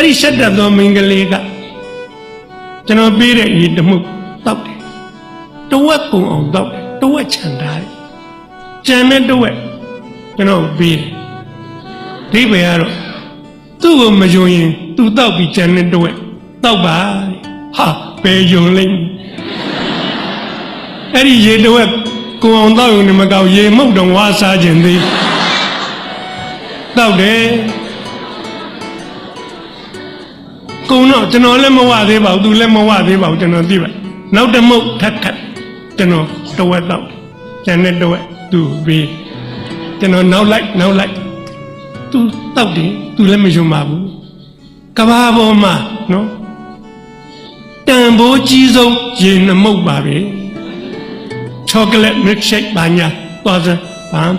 အဲ့ဒီဆက်တက်သောမိန်းကလေးကကျွန်တော်ပေးတဲ့ရေတမှုတောက်တယ်တဝက်ကုံအောင်တောက်တယ်တဝက်ချန်ထားတယ်ကြံတဲ့တဝက်ကျွန်တော်ပေးတယ်ဒီပဲကတော့သူ့ကိုမယုံရင် သူတောက်ပြီးကြံတဲ့တဝက်တောက်ပါတဲ့ဟာဘယ်ယုံလိမ့်အဲ့ဒီရေတဝက်ကုံအောင်တောက်ရင်မကောက်ရေမှုတ်တော့ဝါစားခြင်းသေးတောက်တယ် ကုံတော့ကျွန်တော်လည်းမဝသေးပါဘူးသူလည်းမဝသေးပါဘူးကျွန်တော်သိပါနောက်တစ်မုတ်ထက်ထက်ကျွန်တော်တဝက်တော့ကျန်တဲ့တဝက်သူပြီးကျွန်တော်နောက်လိုက်နောက်လိုက်သူတောက်တယ်သူလည်းမယုံပါဘူးကဘာပေါ်မှာနော်တန်ဖိုးကြီးဆုံးရေနှမုတ်ပါပဲချောကလက်မစ်ရှိတ်ဘာညာသွားစမ်းဘာမှ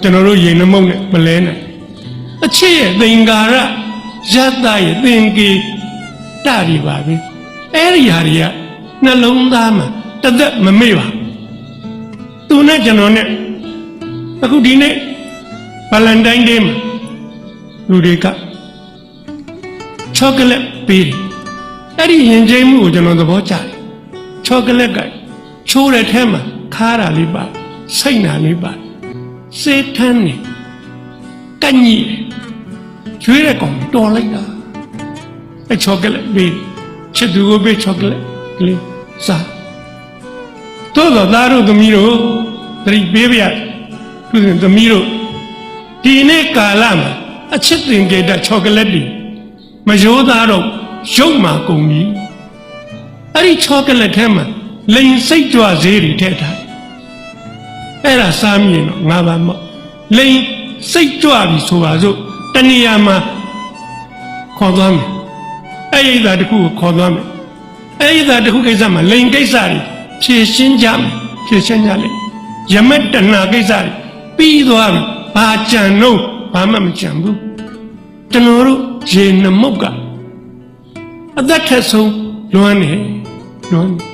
ကျွန်တော်တို့ရေနှမုတ်နဲ့မလဲနဲ့အချစ်ရဲ့သင်္ကာရ ရတ္တရဲ့သင်္ကေတတွေပါပဲအဲ့ဒီဟာတွေကနှလုံးသားမှာတသက်မမေ့ပါဘူးသူနဲ့ကျွန်တော်နဲ့အခုဒီနေ့ဗလန်တိုင်းဒေးမှာလူတွေကချောကလက်ပေးတယ်အဲ့ဒီရင်ကျိမ်းမှုကိုကျွန်တော်သဘောကျတယ်ချောကလက်ကချိုးတဲ့ထဲမှာခါတာလေးပါစိတ်နာလေးပါစေးထမ်းနေကန့်ကြီးတယ် ကျွေးတဲ့ကောင်တော်လိုက်တာအဲချောကလက်ပေးချစ်သူကိုပေးချောကလက်ကလေးစားတို့တော့သားတို့သမီးတို့သတိပေးပြရသူစဉ်သမီးတို့ဒီနေ့ကာလမှာအချစ်တင်ကြတဲ့ချောကလက်တွေမရိုးသားတော့ရုပ်မာကုန်ပြီအဲ့ဒီချောကလက်ထဲမှာလိန်စိတ်ကြွဈေးတွေထည့်ထားတယ်အဲ့ဒါစားမြင်တော့ငါပါမော့လိန်စိတ်ကြွပြီဆိုပါစို့ တဏှာမှာခေါ်သွားမယ်အဲ့ဒီသာတစ်ခုကိုခေါ်သွားမယ်အဲ့ဒီသာတစ်ခုကိစ္စမှာလိန်ကိစ္စတွေဖြည့်ရှင်းကြမယ်ဖြည့်ရှင်းကြလိမ့်ယမက်တဏှာကိစ္စတွေပြီးသွားပြီဘာကြံတော့ဘာမှမကြံဘူးကျွန်တော်တို့ရေနမုတ်ကအသက်ထက်ဆုံးလွမ်းနေလွမ်းနေ